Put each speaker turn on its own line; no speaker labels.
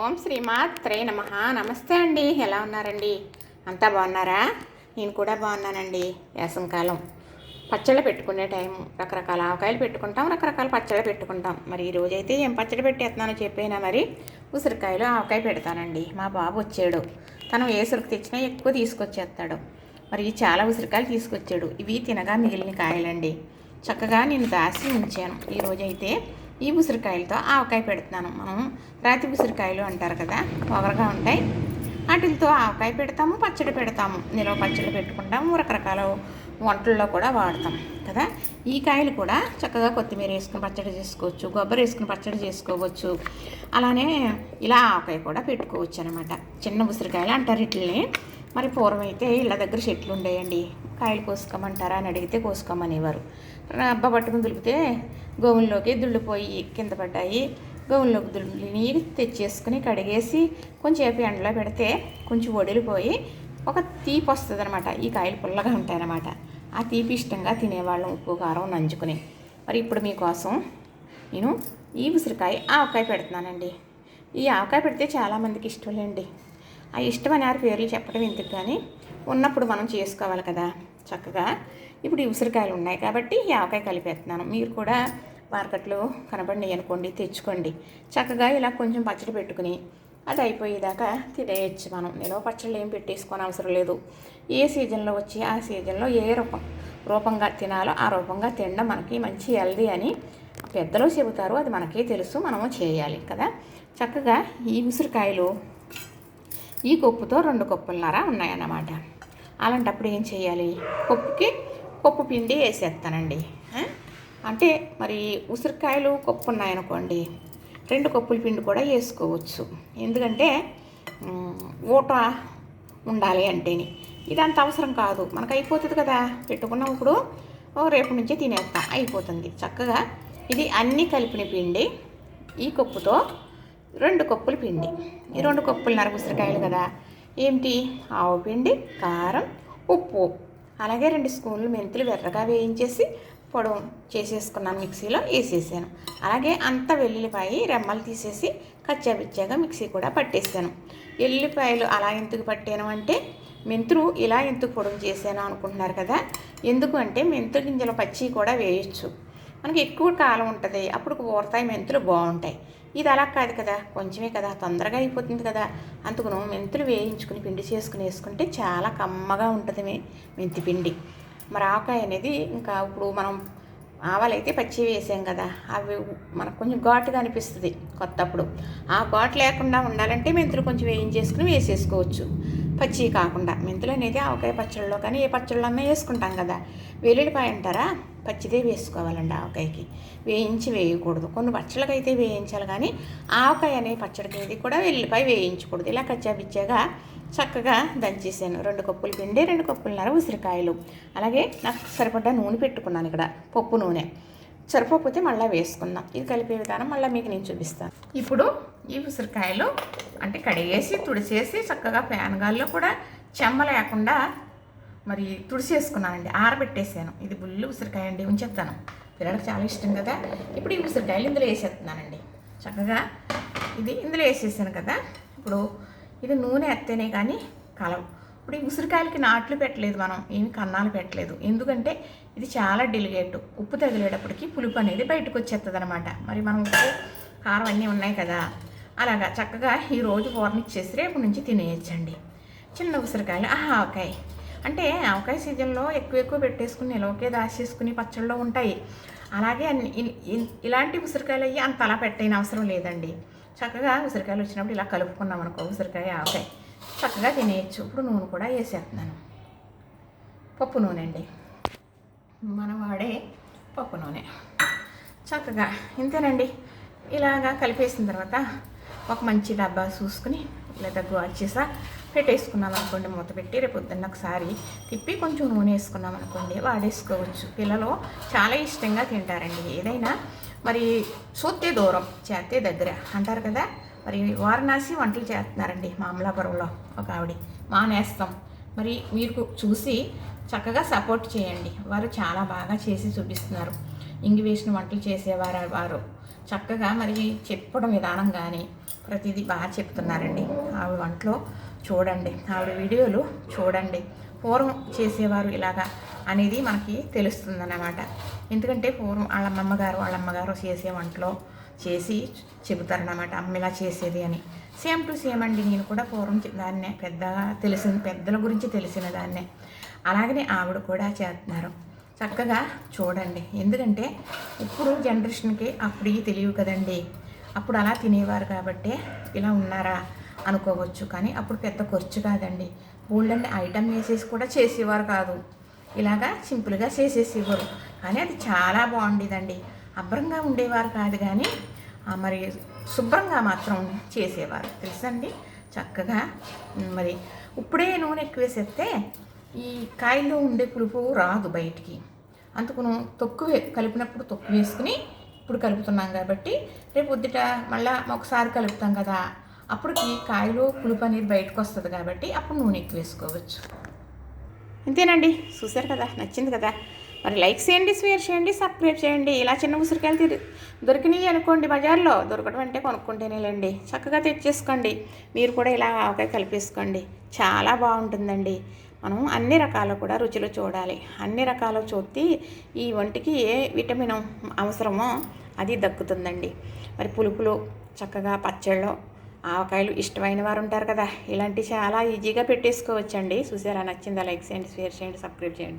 ఓం శ్రీమాత్రే నమ. నమస్తే అండి. ఎలా ఉన్నారండి? అంతా బాగున్నారా? నేను కూడా బాగున్నానండి. వేసంకాలం పచ్చళ్ళు పెట్టుకునే టైం రకరకాల ఆవకాయలు పెట్టుకుంటాం రకరకాల పచ్చళ్ళు పెట్టుకుంటాం. మరి ఈ రోజైతే ఏం పచ్చడి పెట్టేస్తున్నానో చెప్పైనా మరి ఉసిరికాయలు ఆవకాయ పెడతానండి. మా బాబు వచ్చాడు. తను ఏ ఉసిరికి తెచ్చినా ఎక్కువ తీసుకొచ్చేస్తాడు. మరి చాలా ఉసిరికాయలు తీసుకొచ్చాడు. ఇవి తినగా మిగిలిన కాయలండి. చక్కగా నేను దాసి ఉంచాను. ఈరోజైతే ఈ ఉసిరికాయలతో ఆవకాయ పెడుతున్నాను మనం రాతి ఉసిరికాయలు అంటారు కదా పొగరగా ఉంటాయి. వాటితో ఆవకాయ పెడతాము పచ్చడి పెడతాము. నిలవ పచ్చడి పెట్టుకుంటాము రకరకాల వంటల్లో కూడా వాడతాం కదా. ఈ కాయలు కూడా చక్కగా కొత్తిమీర వేసుకుని పచ్చడి చేసుకోవచ్చు కొబ్బరి వేసుకుని పచ్చడి చేసుకోవచ్చు. అలానే ఇలా ఆవకాయ కూడా పెట్టుకోవచ్చు అనమాట చిన్న ఉసిరికాయలు అంటారు వీటిని మరి పూర్వం అయితే ఇళ్ళ దగ్గర చెట్లు ఉండేయండి. కాయలు కోసుకోమంటారా అని అడిగితే కోసుకోమనేవారు. రబ్బ పట్టుకుని దులిపితే గోవుల్లోకి దుళ్ళిపోయి కింద పడ్డాయి. గోవుల్లోకి దుళ్ళిని తెచ్చేసుకుని కడిగేసి కొంచెంసేపు ఎండలో పెడితే కొంచెం వడిలిపోయి ఒక తీపి వస్తుంది అనమాట ఈ కాయలు పుల్లగా ఉంటాయన్నమాట. ఆ తీపి ఇష్టంగా తినేవాళ్ళం ఉప్పు కారం నంచుకుని మరి ఇప్పుడు మీకోసం నేను ఈ ఉసిరికాయ ఆవకాయ పెడుతున్నానండి. ఈ ఆవకాయ పెడితే చాలామందికి ఇష్టం లేండి. ఆ ఇష్టం అనే పేర్లు చెప్పడం ఎందుకు కానీ ఉన్నప్పుడు మనం చేసుకోవాలి కదా చక్కగా. ఇప్పుడు ఈ ఉసిరికాయలు ఉన్నాయి కాబట్టి ఈ ఆవకాయ కలిపేస్తున్నాను. మీరు కూడా మార్కెట్లో కనబడి అనుకోండి తెచ్చుకోండి. చక్కగా ఇలా కొంచెం పచ్చడి పెట్టుకుని అది అయిపోయేదాకా తినేయచ్చు మనం. నిలవ పచ్చళ్ళు ఏం పెట్టేసుకోని అవసరం లేదు. ఏ సీజన్లో వచ్చి ఆ సీజన్లో ఏ రూపం రూపంగా తినాలో ఆ రూపంగా తినడం మనకి మంచి హెల్దీ అని పెద్దలు చెబుతారు. అది మనకే తెలుసు. మనము చేయాలి కదా. చక్కగా ఈ ఉసిరికాయలు ఈ కొప్పుతో రెండు కొప్పులన్నర ఉన్నాయన్నమాట. అలాంటప్పుడు ఏం చేయాలి? పప్పుకి పప్పు పిండి వేసేస్తానండి. అంటే మరి ఉసిరికాయలు కొప్పు ఉన్నాయనుకోండి రెండు కప్పుల పిండి కూడా వేసుకోవచ్చు. ఎందుకంటే ఊట ఉండాలి అంటేని. ఇదంత అవసరం కాదు. మనకు అయిపోతుంది కదా పెట్టుకున్నాం ఇప్పుడు ఓ రేపు నుంచే తినేస్తాం. అయిపోతుంది. చక్కగా ఇది అన్నీ కలిపిన పిండి ఈ కప్పుతో రెండు కప్పులు పిండి. ఈ రెండు కప్పులున్నర ఉసిరికాయలు కదా. ఏమిటి? ఆవు పిండి కారం ఉప్పు. అలాగే రెండు స్పూన్లు మెంతులు వెర్రగా వేయించేసి పొడవు చేసేసుకున్నాను మిక్సీలో వేసేసాను. అలాగే అంత వెల్లుల్లిపాయ రెమ్మలు తీసేసి కచ్చాపిచ్చాగా మిక్సీ కూడా పట్టేసాను. ఎల్లుల్లిపాయలు అలా ఎందుకు పట్టాను అంటే మెంతులు ఇలా ఎందుకు పొడవు చేశాను అనుకుంటున్నారు కదా. ఎందుకు అంటే మెంతు గింజల పచ్చి కూడా వేయచ్చు. మనకి ఎక్కువ కాలం ఉంటుంది. అప్పుడు ఊరతాయి మెంతులు బాగుంటాయి. ఇది అలా కాదు కదా కొంచెమే కదా తొందరగా అయిపోతుంది కదా. అందుకును మెంతులు వేయించుకుని పిండి చేసుకుని వేసుకుంటే చాలా కమ్మగా ఉంటుంది మే- మెంతి పిండి. మరి ఆవకాయ అనేది ఇంకా ఇప్పుడు మనం ఆవాలైతే పచ్చి వేసాం కదా అవి మనకు కొంచెం ఘాటుగా అనిపిస్తుంది కొత్తప్పుడు. ఆ ఘాటు లేకుండా ఉండాలంటే మెంతులు కొంచెం వేయించేసుకుని వేసేసుకోవచ్చు. పచ్చి కాకుండా. మెంతులు అనేది ఆవకాయ పచ్చళ్ళలో కానీ ఏ పచ్చళ్ళన్నా వేసుకుంటాం కదా. వెల్లుల్లిపాయ అంటారా? పచ్చిదే వేసుకోవాలండి ఆవకాయకి. వేయించి వేయకూడదు. కొన్ని పచ్చళ్ళకైతే వేయించాలి కానీ ఆవకాయ అనే పచ్చడికి ఇది కూడా వెల్లుల్లిపాయ వేయించకూడదు. ఇలా కచ్చాబిచ్చాగా చక్కగా దంచేసాను రెండు కప్పులు పిండి రెండు కప్పులున్నర ఉసిరికాయలు. అలాగే నాకు సరిపడ్డ నూనె పెట్టుకున్నాను ఇక్కడ పప్పు నూనె. సరిపోకపోతే మళ్ళీ వేసుకుందాం. ఇది కలిపే విధానం మళ్ళీ మీకు నేను చూపిస్తాను. ఇప్పుడు ఈ ఉసిరికాయలు అంటే కడిగేసి తుడిచేసి చక్కగా ఫ్యాన్ గాల్లో కూడా చెమ్మ లేకుండా మరి తుడిచేసుకున్నానండి ఆరబెట్టేసాను. ఇది బుల్లు ఉసిరికాయ అండి ఉంచేస్తాను. పిల్లలకు చాలా ఇష్టం కదా. ఇప్పుడు ఈ ఉసిరికాయలు ఇందులో వేసేస్తున్నానండి. చక్కగా ఇది ఇందులో వేసేసాను కదా. ఇప్పుడు ఇది నూనె ఎత్తేనే కానీ కలవు. ఇప్పుడు ఈ ఉసిరికాయలకి నాట్లు పెట్టలేదు మనం ఏమి కన్నాలు పెట్టలేదు. ఎందుకంటే ఇది చాలా డెలిగేట్. ఉప్పు తగిలేటప్పటికి పులుపు అనేది బయటకు వచ్చేస్తుంది అనమాట మరి మనం ఉప్పు కారం అన్నీ ఉన్నాయి కదా. అలాగా చక్కగా ఈరోజు రోజు ఇచ్చేసి రేపు నుంచి తినేయచ్చండి. చిన్న ఉసిరికాయలు. ఆహా ఆవకాయ. అంటే ఆవకాయ సీజన్లో ఎక్కువ ఎక్కువ పెట్టేసుకుని నిలవకే దాచేసుకుని పచ్చళ్ళలో ఉంటాయి. అలాగే ఇలాంటి ఉసిరికాయలు అయ్యి అంత అలా పెట్టైన అవసరం లేదండి. చక్కగా ఉసిరికాయలు వచ్చినప్పుడు ఇలా కలుపుకున్నాం అనుకో ఉసిరికాయ ఆవకాయ. చక్కగా తినేయచ్చు. ఇప్పుడు నూనె కూడా వేసేస్తున్నాను. పప్పు నూనె అండి. మనం వాడే పప్పు నూనె. చక్కగా ఇంతేనండి. ఇలాగా కలిపేసిన తర్వాత ఒక మంచి డబ్బా చూసుకుని లేదా దగ్గు వచ్చేసా పెట్టేసుకున్నాం అనుకోండి మూత పెట్టి రేపు పొద్దున్న ఒకసారి తిప్పి కొంచెం నూనె వేసుకున్నాం అనుకోండి వాడేసుకోవచ్చు. పిల్లలు చాలా ఇష్టంగా తింటారండి. ఏదైనా మరి చూస్తే దూరం చేస్తే దగ్గర అంటారు కదా. మరి వారణాసి వంటలు చేస్తున్నారండి మామలాపురంలో ఒక ఆవిడ. మానేస్తాం. మరి మీరు చూసి చక్కగా సపోర్ట్ చేయండి. వారు చాలా బాగా చేసి చూపిస్తున్నారు. ఇంగి వేసిన వంటలు చేసేవారు వారు. చక్కగా మరి చెప్పడం విధానం కానీ ప్రతిదీ బాగా చెప్తున్నారండి. ఆవిడ వంటలో చూడండి ఆవిడ వీడియోలు చూడండి. పూర్వం చేసేవారు ఇలాగా అనేది మనకి తెలుస్తుందన్నమాట. ఎందుకంటే పూర్వం వాళ్ళ అమ్మమ్మగారు వాళ్ళ అమ్మగారు చేసే వంటలో చేసి చెబుతారన్నమాట అమ్మ ఇలా చేసేది అని. సేమ్ టు సేమ్ అండి నేను కూడా పూర్వం దాన్నే పెద్దగా తెలిసిన పెద్దల గురించి తెలిసిన దాన్నే. అలాగనే ఆవిడ కూడా చేస్తున్నారు. చక్కగా చూడండి. ఎందుకంటే ఇప్పుడు జనరేషన్కి అప్పుడు తెలియవు కదండి. అప్పుడు అలా తినేవారు కాబట్టి ఇలా ఉన్నారా అనుకోవచ్చు. కానీ అప్పుడు పెద్ద ఖర్చు కాదండి. బోల్డన్ని ఐటమ్ వేసేసి కూడా చేసేవారు కాదు. ఇలాగా సింపుల్గా చేసేసేవారు. కానీ అది చాలా బాగుండేదండి. అభ్రంగా ఉండేవారు కాదు కానీ మరి శుభ్రంగా మాత్రం చేసేవారు. తెలుసండి చక్కగా మరి ఇప్పుడే నూనె ఎక్కువ వేసేస్తే ఈ కాయల్లో ఉండే పులుపు రాదు బయటికి. అందుకును తొక్కు కలిపినప్పుడు తొక్కు వేసుకుని ఇప్పుడు కలుపుతున్నాం కాబట్టి రేపు పొద్దుట మళ్ళీ ఒకసారి కలుపుతాం కదా. అప్పటికి కాయలు పులుపు అనేది బయటకు వస్తుంది కాబట్టి అప్పుడు నూనె ఎక్కువ వేసుకోవచ్చు. అంతేనండి చూసారు కదా? నచ్చింది కదా? మరి లైక్ చేయండి షేర్ చేయండి సబ్స్క్రైబ్ చేయండి. ఇలా చిన్న ఉసిరికాయలు తిరి దొరికినాయి అనుకోండి బజార్లో. దొరకడం అంటే కొనుక్కుంటేనేలేండి. చక్కగా తెచ్చేసుకోండి. మీరు కూడా ఇలా ఆవకాయ కలిపేసుకోండి. చాలా బాగుంటుందండి. మనం అన్ని రకాలు కూడా రుచులు చూడాలి. అన్ని రకాలు చూస్తే ఈ వంటికి ఏ విటమిన్ అవసరమో అది దక్కుతుందండి. మరి పులుపులు చక్కగా పచ్చళ్ళు ఆవకాయలు ఇష్టమైన వారు ఉంటారు కదా. ఇలాంటి చాలా ఈజీగా పెట్టేసుకోవచ్చండి. చూసారా? నచ్చిందా? లైక్ చేయండి షేర్ చేయండి సబ్స్క్రైబ్ చేయండి.